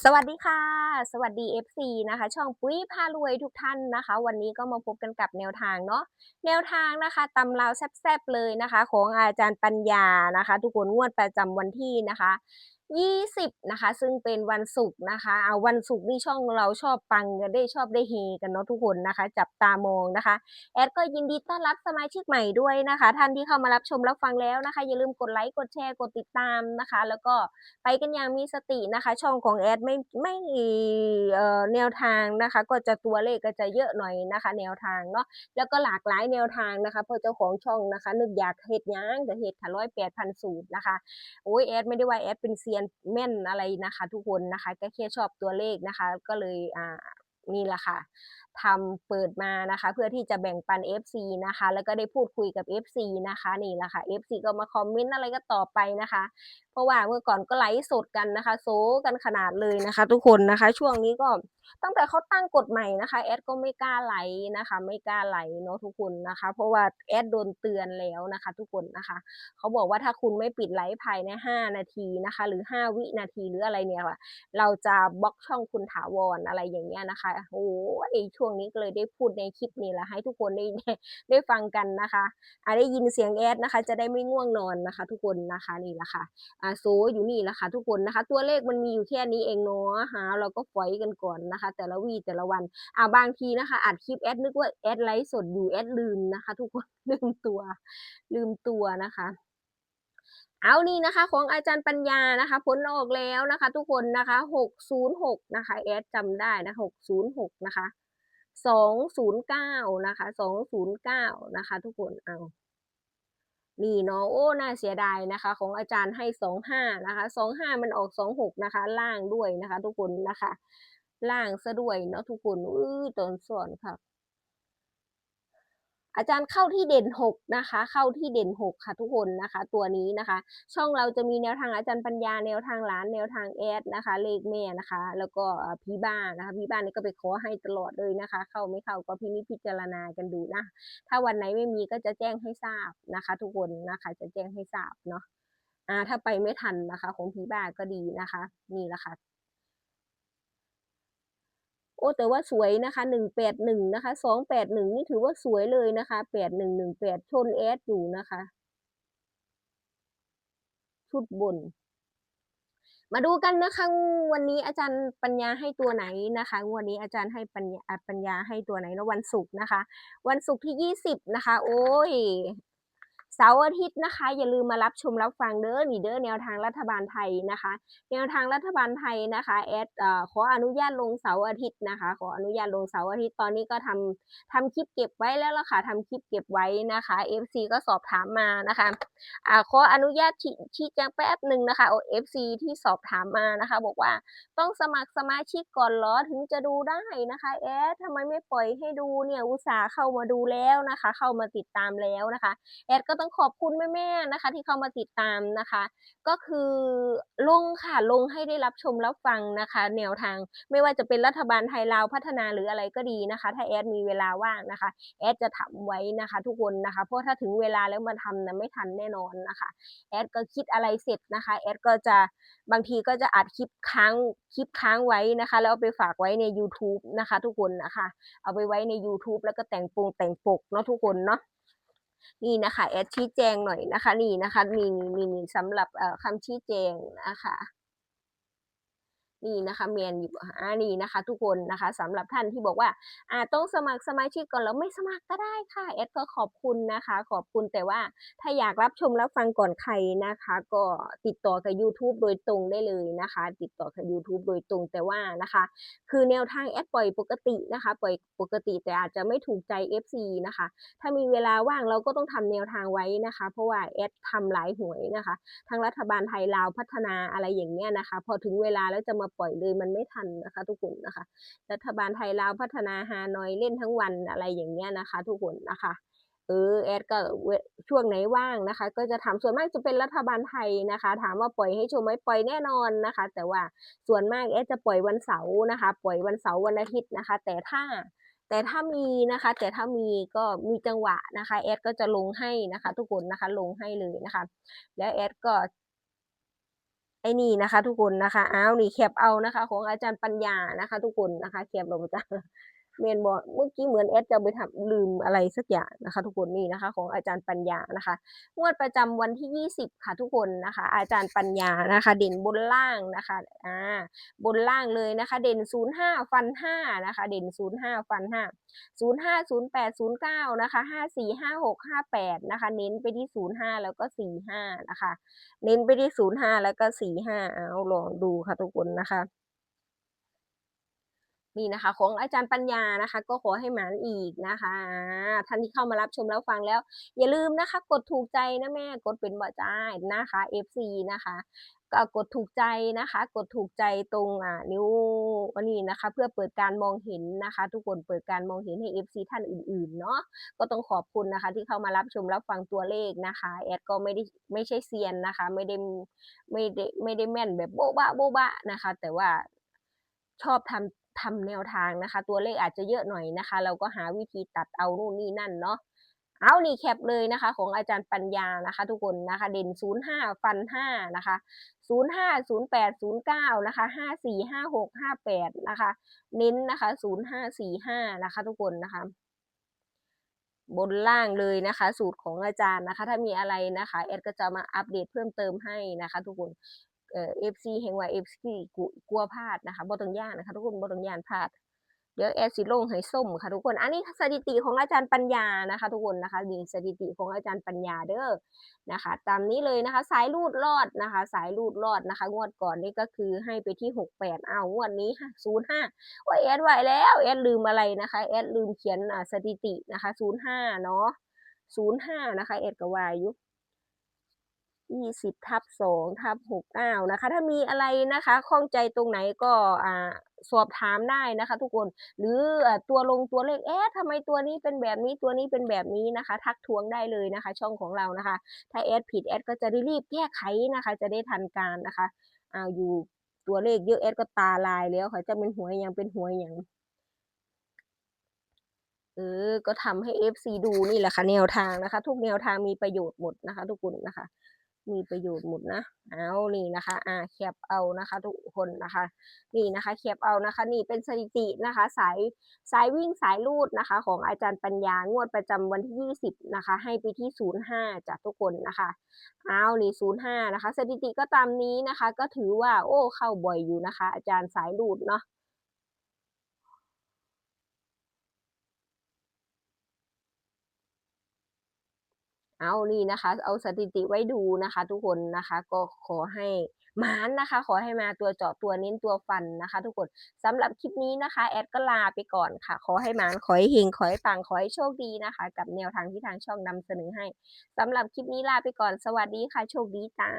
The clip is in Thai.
สวัสดีค่ะ สวัสดี FC นะคะ ช่องปุ้ยพารวยทุกท่านนะคะ วันนี้ก็มาพบกันกับแนวทางเนาะแนวทางนะคะตำราวแซ่บๆเลยนะคะ ของอาจารย์ปัญญานะคะ ทุกคนงวดประจำวันที่นะคะ 20 นะคะ ซึ่งเป็นวันศุกร์นะคะเอาวันศุกร์นี่ช่องเราชอบปังกันได้ชอบได้เฮกันเนาะทุกคนนะคะ จับตามองนะคะ แอดก็ยินดีต้อนรับสมาชิกใหม่ด้วยนะคะ ท่านที่เข้ามารับชมรับฟังแล้วนะคะ อย่าลืมกดไลค์กดแชร์กดติดตามนะคะ แล้วก็ไปกันอย่างมีสตินะคะ ช่องของแอดไม่ไม่เอ่อแนวทางนะคะ ก็จะตัวเลขก็จะเยอะหน่อยนะคะ แนวทางเนาะแล้วก็หลากหลายแนวทางนะคะเพราะเจ้าของช่องนะคะ นึกอยากเฮ็ดยังก็เฮ็ดค่ะร้อยแปดพันสูตรนะคะโอ้ยแอดไม่ได้ว่าแอดเป็นเซียนแม่นอะไรนะคะ ทุกคนนะคะก็แค่ชอบตัวเลขนะคะ ก็เลยอ่านี่แหละค่ะทำเปิดมานะคะ เพื่อที่จะแบ่งปัน FC นะคะ แล้วก็ได้พูดคุยกับ FC นะคะนี่แหละค่ะ FC ก็มาคอมเมนต์อะไรก็ตอบไปนะคะ เพราะว่าเมื่อก่อนก็ไลฟ์สดกันนะคะ โซกันขนาดเลยนะคะ ทุกคนนะคะ ช่วงนี้ก็ตั้งแต่เขาตั้งกฎใหม่นะคะแอดก็ไม่กล้าไลฟ์นะคะ ไม่กล้าไลฟ์เนาะทุกคนนะคะ เพราะว่าแอดโดนเตือนแล้วนะคะ ทุกคนนะคะเขาบอกว่าถ้าคุณไม่ปิดไลฟ์ภายใน 5 นาทีนะคะ หรือ 5 วินาทีหรืออะไรเนี่ยค่ะเราจะบล็อกช่องคุณถาวรอะไรอย่างเงี้ยนะคะโอ้ยช่วงนี้ก็เลยได้พูดในคลิปนี้แหละให้ทุกคนได้ได้ฟังกันนะคะอ่าได้ยินเสียงแอดนะคะ จะได้ไม่ง่วงนอนนะคะ ทุกคนนะคะนี่แหละค่ะอ่าโซอยู่นี่แหละค่ะทุกคนนะคะ ตัวเลขมันมีอยู่แค่นี้เองเนาะหาเราก็ฝอยกันก่อนนะคะ แต่ละวีแต่ละวันอ่าบางทีนะคะอัดคลิปแอดนึกว่าแอดไลฟ์สดอยู่แอดลืมนะคะ ทุกคนลืมตัว ลืมตัวนะคะเอานี่นะคะของอาจารย์ปัญญานะคะผลออกแล้วนะคะ ทุกคนนะคะหกศูนย์หกนะคะแอดจำได้นะหกศูนย์หกนะคะ สองศูนย์เก้านะคะสองศูนย์เก้านะคะ ทุกคนเอานี่เนาะโอ้น่าเสียดายนะคะ ของอาจารย์ให้สองห้านะคะสองห้ามันออกสองหกนะคะ ล่างด้วยนะคะ ทุกคนนะคะ ล่างซะด้วยเนาะทุกคน อื้อตอนส่วนค่ะ อาจารย์เข้าที่เด่นหกนะคะ เข้าที่เด่นหกค่ะทุกคนนะคะ ตัวนี้นะคะ ช่องเราจะมีแนวทางอาจารย์ปัญญาแนวทางร้านแนวทางแอดนะคะ เลขแม่นะคะ แล้วก็พี่บ้านนะคะพี่บ้านนี่ก็ไปขอให้ตลอดเลยนะคะ เข้าไม่เข้าก็พินิจพิจารณากันดูนะ ถ้าวันไหนไม่มีก็จะแจ้งให้ทราบนะคะ ทุกคนนะคะจะแจ้งให้ทราบเนาะอ่าถ้าไปไม่ทันนะคะ ของพี่บ้านก็ดีนะคะ นี่แหละค่ะ โอ้แต่ว่าสวยนะคะหนึ่งแปดหนึ่งนะคะสองแปดหนึ่งนี่ถือว่าสวยเลยนะคะแปดหนึ่งหนึ่งแปดชนแอดอยู่นะคะ ชุดบน มาดูกันนะคะวันนี้อาจารย์ปัญญาให้ตัวไหนนะคะวันนี้อาจารย์ให้ปัญญาอ่าปัญญาให้ตัวไหนนะวันศุกร์นะคะ วันศุกร์ที่ยี่สิบนะคะ โอ้ย เสาร์อาทิตย์นะคะ อย่าลืมมารับชมรับฟังเด้อนี่เด้อแนวทางรัฐบาลไทยนะคะ แนวทางรัฐบาลไทยนะคะแอดขออนุญาตลงเสาร์อาทิตย์นะคะ ขออนุญาตลงเสาร์อาทิตย์ตอนนี้ก็ทำทำคลิปเก็บไว้แล้วล่ะค่ะทำคลิปเก็บไว้นะคะ FC ก็สอบถามมานะคะอ่าขออนุญาตชี้ชี้แจงแป๊บหนึ่งนะคะโอ FC ที่สอบถามมานะคะ บอกว่าต้องสมัครสมาชิกก่อนเหรอถึงจะดูได้นะคะแอดทำไมไม่ปล่อยให้ดูเนี่ยอุตส่าห์เข้ามาดูแล้วนะคะ เข้ามาติดตามแล้วนะคะแอดก็ต้องขอบคุณแม่ๆนะคะ ที่เข้ามาติดตามนะคะ ก็คือลงค่ะลงให้ได้รับชมรับฟังนะคะ แนวทางไม่ว่าจะเป็นรัฐบาลไทยลาวพัฒนาหรืออะไรก็ดีนะคะ ถ้าแอดมีเวลาว่างนะคะ แอดจะทำไว้นะคะ ทุกคนนะคะ เพราะถ้าถึงเวลาแล้วมาทำนะไม่ทันแน่นอนนะคะ แอดก็คิดอะไรเสร็จนะคะแอดก็จะบางทีก็จะอัดคลิปค้างคลิปค้างไว้นะคะ แล้วเอาไปฝากไว้ใน YouTube นะคะ ทุกคนนะคะ เอาไปไว้ใน YouTube แล้วก็แต่งปรุงแต่งปกเนาะทุกคนเนาะ นี่นะคะแอดชี้แจงหน่อยนะคะ นี่นะคะ มีมีมีสำหรับคำชี้แจงนะคะ นี่นะคะเมียนอยู่อ่านี่นะคะ ทุกคนนะคะสำหรับท่านที่บอกว่าอ่าต้องสมัครสมาชิกก่อนแล้วไม่สมัครก็ได้ค่ะแอดก็ขอบคุณนะคะ ขอบคุณแต่ว่าถ้าอยากรับชมรับฟังก่อนใครนะคะ ก็ติดต่อกับ YouTube โดยตรงได้เลยนะคะ ติดต่อกับ YouTube โดยตรงแต่ว่านะคะ คือแนวทางแอดปล่อยปกตินะคะ ปล่อยปกติแต่อาจจะไม่ถูกใจ FC นะคะ ถ้ามีเวลาว่างเราก็ต้องทำแนวทางไว้นะคะ เพราะว่าแอดทำหลายหวยนะคะทั้งรัฐบาลไทยลาวพัฒนาอะไรอย่างเงี้ยนะคะ พอถึงเวลาแล้วจะมาปล่อยเลยมันไม่ทันนะคะ ทุกคนนะคะ รัฐบาลไทยลาวพัฒนาฮานอยเล่นทั้งวันอะไรอย่างเงี้ยนะคะ ทุกคนนะคะเออแอดก็ช่วงไหนว่างนะคะ ก็จะทำส่วนมากจะเป็นรัฐบาลไทยนะคะ ถามว่าปล่อยให้ชมไหมปล่อยแน่นอนนะคะ แต่ว่าส่วนมากแอดจะปล่อยวันเสาร์นะคะ ปล่อยวันเสาร์วันอาทิตย์นะคะ แต่ถ้าแต่ถ้ามีนะคะ แต่ถ้ามีก็มีจังหวะนะคะแอดก็จะลงให้นะคะ ทุกคนนะคะลงให้เลยนะคะ แล้วแอดก็ ไอ้นี่นะคะ ทุกคนนะคะ อ้าวนี่แคบเอานะคะ ของอาจารย์ปัญญานะคะ ทุกคนนะคะแคบลงจ้า เมนบอกเมื่อกี้เหมือนแอดจะไปทำลืมอะไรสักอย่างนะคะ ทุกคนนี่นะคะ ของอาจารย์ปัญญานะคะงวดประจำวันที่ 20 ค่ะทุกคนนะคะ อาจารย์ปัญญานะคะ เด่นบนล่างนะคะอ่าบนล่างเลยนะคะ เด่น 05 ฟัน 5 นะคะ เด่น 05 ฟัน 5 05 08 09 นะคะ 54 56 58 นะคะ เน้นไปที่ 05 แล้วก็ 45 นะคะ เน้นไปที่ 05 แล้วก็ 45 เอาลองดูค่ะทุกคนนะคะ นี่นะคะ ของอาจารย์ปัญญานะคะ ก็ขอให้หมานอีกนะคะท่านที่เข้ามารับชมแล้วฟังแล้ว อย่าลืมนะคะ กดถูกใจนะแม่กดเป็นบ่จ่านะคะ FC นะคะก็กดถูกใจนะคะ กดถูกใจตรงอ่านิ้ววันนี้นะคะ เพื่อเปิดการมองเห็นนะคะ ทุกคนเปิดการมองเห็นให้ FC ท่านอื่นๆเนาะก็ต้องขอบคุณนะคะ ที่เข้ามารับชมรับฟังตัวเลขนะคะ แอดก็ไม่ได้ไม่ใช่เซียนนะคะ ไม่ได้ไม่ได้ไม่ได้แม่นแบบโบ๊ะบะโบ๊ะบะนะคะ แต่ว่าชอบทำ ทำแนวทางนะคะ ตัวเลขอาจจะเยอะหน่อยนะคะ เราก็หาวิธีตัดเอานู่นนี่นั่นเนาะเอานี่แคปเลยนะคะ ของอาจารย์ปัญญานะคะ ทุกคนนะคะ เด่น 05 ฟัน 5 นะคะ 05 08 09 นะคะ 54 56 58 นะคะ เน้นนะคะ 0545 นะคะ ทุกคนนะคะ บนล่างเลยนะคะ สูตรของอาจารย์นะคะ ถ้ามีอะไรนะคะ แอดก็จะมาอัปเดตเพิ่มเติมให้นะคะ ทุกคน เอฟซีแห่งว่าเอฟซีกลัวพลาดนะคะบ่ต้องย่านนะคะทุกคนบ่ต้องย่านพลาด เดี๋ยวแอดสิลงให้ส้มค่ะทุกคน อันนี้สถิติของอาจารย์ปัญญานะคะ ทุกคนนะคะนี่สถิติของอาจารย์ปัญญาเด้อนะคะ ตามนี้เลยนะคะ สายรูดรอดนะคะ สายรูดรอดนะคะ งวดก่อนนี่ก็คือให้ไปที่หกแปดเอางวดนี้ศูนย์ห้าว่าแอดไหวแล้วแอดลืมอะไรนะคะแอดลืมเขียนสถิตินะคะศูนย์ห้าเนาะศูนย์ห้านะคะแอดก็วายู่ ยี่สิบทับสองทับหกเก้านะคะ ถ้ามีอะไรนะคะข้องใจตรงไหนก็อ่าสอบถามได้นะคะ ทุกคนหรือตัวลงตัวเลขเอ๊ะทำไมตัวนี้เป็นแบบนี้ตัวนี้เป็นแบบนี้นะคะ ทักท้วงได้เลยนะคะ ช่องของเรานะคะ ถ้าแอดผิดแอดก็จะได้รีบแก้ไขนะคะ จะได้ทันการนะคะอ้าอยู่ตัวเลขเยอะแอดก็ตาลายแล้วค่ะจะเป็นหวยอย่างเป็นหวยอย่างเออ ก็ทำให้ FC ดูนี่แหละค่ะแนวทางนะคะ ทุกแนวทางมีประโยชน์หมดนะคะ ทุกคนนะคะ มีประโยชน์หมดนะ เอานี่นะคะ อ่าแคปเอานะคะทุกคนนะคะ นี่นะคะแคปเอานะคะ นี่เป็นสถิตินะคะ สายสายวิ่งสายลูดนะคะ ของอาจารย์ปัญญางวดประจำวันที่ 20 นะคะ ให้ไปที่ 05จากทุกคนนะคะ เอานี่05 นะคะ สถิติก็ตามนี้นะคะ ก็ถือว่าโอ้เข้าบ่อยอยู่นะคะ อาจารย์สายลูดเนาะ เอานี่นะคะ เอาสถิติไว้ดูนะคะ ทุกคนนะคะ ก็ขอให้หมานนะคะ ขอให้มาตัวเจาะตัวเน้นตัวฟันนะคะ ทุกคนสำหรับคลิปนี้นะคะ แอดก็ลาไปก่อนค่ะ ขอให้หมานขอให้เฮงขอให้ปังขอให้โชคดีนะคะ กับแนวทางที่ทางช่องนำเสนอให้สำหรับคลิปนี้ลาไปก่อนสวัสดีค่ะ โชคดีจ้า